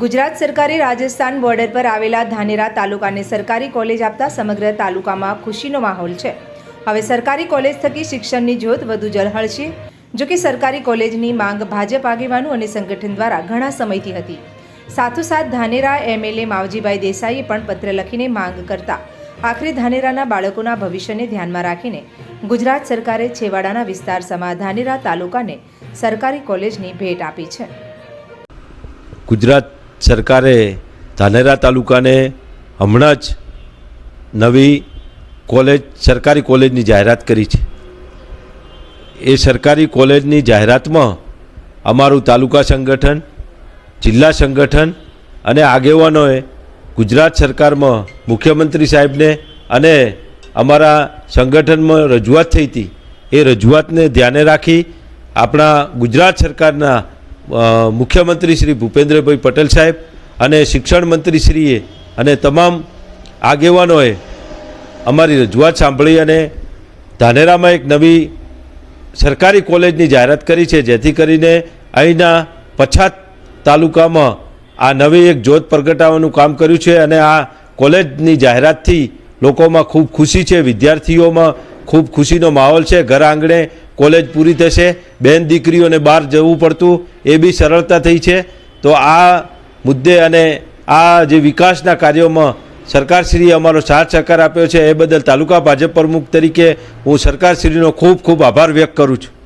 ગુજરાત સરકારે રાજસ્થાન બોર્ડર પર આવેલા ધાનેરા તાલુકાને સરકારી કોલેજ આપતા સમગ્ર તાલુકામાં ખુશીનો માહોલ છે. હવે સરકારી કોલેજ થકી શિક્ષણની જ્યોત વધુ ઝળહળશે જો કે સરકારી કોલેજની માંગ ભાજપ આગેવાનો અને સંગઠન દ્વારા ઘણા સમયથી હતી. સાથોસાથ ધાનેરા એમએલએ માવજીભાઈ દેસાઈએ પણ પત્ર લખીને માંગ કરતા, આખરે ધાનેરાના બાળકોના ભવિષ્યને ધ્યાનમાં રાખીને ગુજરાત સરકારે છેવાડાના વિસ્તાર સમા ધાનેરા તાલુકાને સરકારી કોલેજની ભેટ આપી છે. ગુજરાત સરકારે ધાનેરા તાલુકાને હમણાં જ નવી કોલેજ, સરકારી કોલેજની જાહેરાત કરી છે. એ સરકારી કોલેજની જાહેરાતમાં અમારું તાલુકા સંગઠન, જિલ્લા સંગઠન અને આગેવાનોએ ગુજરાત સરકારમાં મુખ્યમંત્રી સાહેબને અને અમારા સંગઠનમાં રજૂઆત થઈ હતી. એ રજૂઆતને ધ્યાને રાખી આપણા ગુજરાત સરકારના મુખ્યમંત્રી શ્રી ભૂપેન્દ્રભાઈ પટેલ સાહેબ અને શિક્ષણ મંત્રીશ્રીએ અને તમામ આગેવાનોએ અમારી રજૂઆત સાંભળી અને ધાનેરામાં એક નવી સરકારી કોલેજની જાહેરાત કરી છે, જેથી કરીને અહીંના પછાત તાલુકામાં આ નવી એક જોત પ્રગટાવવાનું કામ કર્યું છે અને આ કોલેજની જાહેરાતથી લોકોમાં ખૂબ ખુશી છે, વિદ્યાર્થીઓમાં ખૂબ ખુશીનો માહોલ છે. ઘર આંગણે કોલેજ પૂરી થશે. બેન દીકરીઓને બહાર જવું પડતું એ બી સરળતા થઈ છે. તો આ મુદ્દે અને આ જે વિકાસના કાર્યોમાં સરકારશ્રીએ અમારો સાથ સહકાર આપ્યો છે. એ બદલ તાલુકા ભાજપ પ્રમુખ તરીકે હું સરકારશ્રીનો ખૂબ ખૂબ આભાર વ્યક્ત કરું છું.